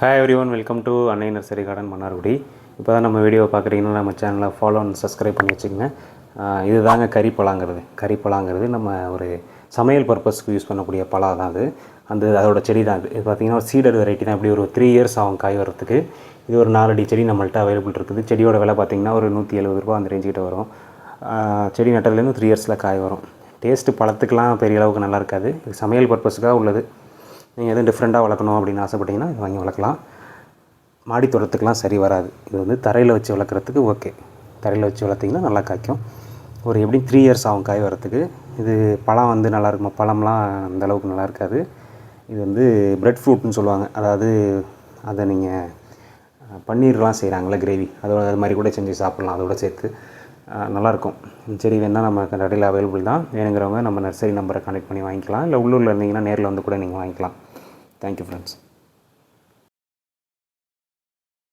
Hi everyone welcome to Annai nursery garden Mannargudi இப்போ தான் நம்ம வீடியோ பார்க்குறீங்கன்னா நம்ம சேனலை ஃபாலோ அண்ட் சப்ஸ்கிரைப் பண்ணி வச்சுக்கோங்க. இதுதாங்க கறி பழங்கிறது. கறி பழங்கிறது நம்ம ஒரு சமையல் பர்பஸ்க்கு யூஸ் பண்ணக்கூடிய பழம் தான் அது. அந்த அதோட செடி தான் இது இது பார்த்தீங்கன்னா ஒரு சீடர் வெரைட்டி தான். இப்படி ஒரு த்ரீ இயர்ஸ் ஆகும் காய் வரத்துக்கு இது ஒரு நாலடி செடி நம்மள்ட்ட அவைலபிள் இருக்குது. செடியோட விலை பார்த்தீங்கன்னா ஒரு நூற்றி எழுபது ரூபா அந்த ரேஞ்சுக்கிட்ட வரும். செடி நட்டதுலேருந்து த்ரீ இயர்ஸில் காய் வரும். டேஸ்ட்டு பழத்துக்கெலாம் பெரிய அளவுக்கு நல்லா இருக்காது. இது சமையல் பர்பஸுக்காக உள்ளது. நீங்கள் எதுவும் டிஃப்ரெண்ட்டாக வளர்க்கணும் அப்படின்னு ஆசைப்பட்டீங்கன்னா இது வாங்கி வளர்க்கலாம். மாடி தோட்டத்துக்குலாம் சரி வராது. இது வந்து தரையில் வச்சு வளர்க்குறதுக்கு ஓகே தரையில் வச்சு வளர்த்திங்கன்னா நல்லா காய்க்கும். ஒரு எப்படியும் த்ரீ இயர்ஸ் ஆகும் காய் வரத்துக்கு இது பழம் வந்து நல்லா இருக்குமா? பழம்லாம் அந்த அளவுக்கு நல்லா இருக்காது. இது வந்து பிரெட் ஃப்ரூட்னு சொல்லுவாங்க. அதாவது அதை நீங்கள் பன்னீர்லாம் செய்கிறாங்களே கிரேவி அதோட அது மாதிரி கூட செஞ்சு சாப்பிட்லாம். அதோட சேர்த்து நல்லாயிருக்கும் சரி வேணால் நம்ம கடையில் அவைலபிள் தான். வேணுங்கிறவங்க நம்ம நர்சரி நம்பரை கனெக்ட் பண்ணி வாங்கிக்கலாம். இல்லை உள்ளூரில் இருந்தீங்கன்னா நேரில் வந்து கூட நீங்கள் வாங்கிக்கலாம். Thank you friends